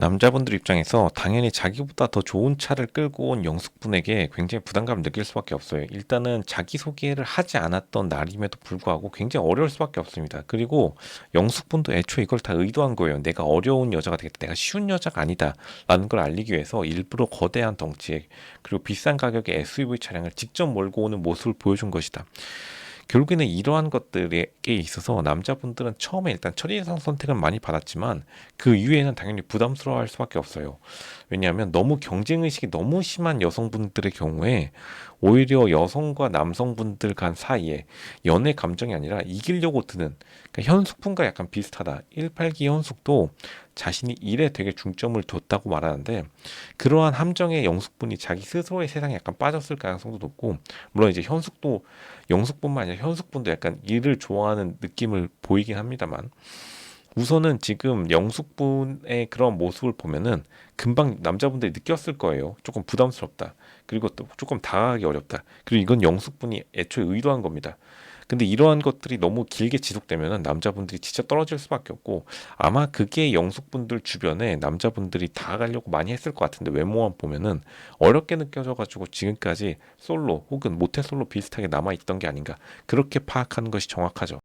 남자분들 입장에서 당연히 자기보다 더 좋은 차를 끌고 온 영숙분에게 굉장히 부담감을 느낄 수밖에 없어요. 일단은 자기소개를 하지 않았던 날임에도 불구하고 굉장히 어려울 수밖에 없습니다. 그리고 영숙분도 애초에 이걸 다 의도한 거예요. 내가 어려운 여자가 되겠다. 내가 쉬운 여자가 아니다. 라는 걸 알리기 위해서 일부러 거대한 덩치에 그리고 비싼 가격의 SUV 차량을 직접 몰고 오는 모습을 보여준 것이다. 결국에는 이러한 것들에 있어서 남자분들은 처음에 일단 첫인상 선택은 많이 받았지만 그 이후에는 당연히 부담스러워할 수밖에 없어요. 왜냐하면 너무 경쟁 의식이 너무 심한 여성분들의 경우에 오히려 여성과 남성분들 간 사이에 연애 감정이 아니라 이기려고 드는 그러니까 현숙분과 약간 비슷하다. 182 현숙도 자신이 일에 되게 중점을 뒀다고 말하는데 그러한 함정에 영숙분이 자기 스스로의 세상에 약간 빠졌을 가능성도 높고 물론 이제 현숙도 영숙뿐만 아니라 현숙분도 약간 일을 좋아하는 느낌을 보이긴 합니다만 우선은 지금 영숙분의 그런 모습을 보면은 금방 남자분들이 느꼈을 거예요. 조금 부담스럽다. 그리고 또 조금 다가가기 어렵다. 그리고 이건 영숙분이 애초에 의도한 겁니다. 근데 이러한 것들이 너무 길게 지속되면은 남자분들이 진짜 떨어질 수밖에 없고 아마 그게 영숙분들 주변에 남자분들이 다가가려고 많이 했을 것 같은데 외모만 보면은 어렵게 느껴져가지고 지금까지 솔로 혹은 모태 솔로 비슷하게 남아 있던 게 아닌가 그렇게 파악하는 것이 정확하죠.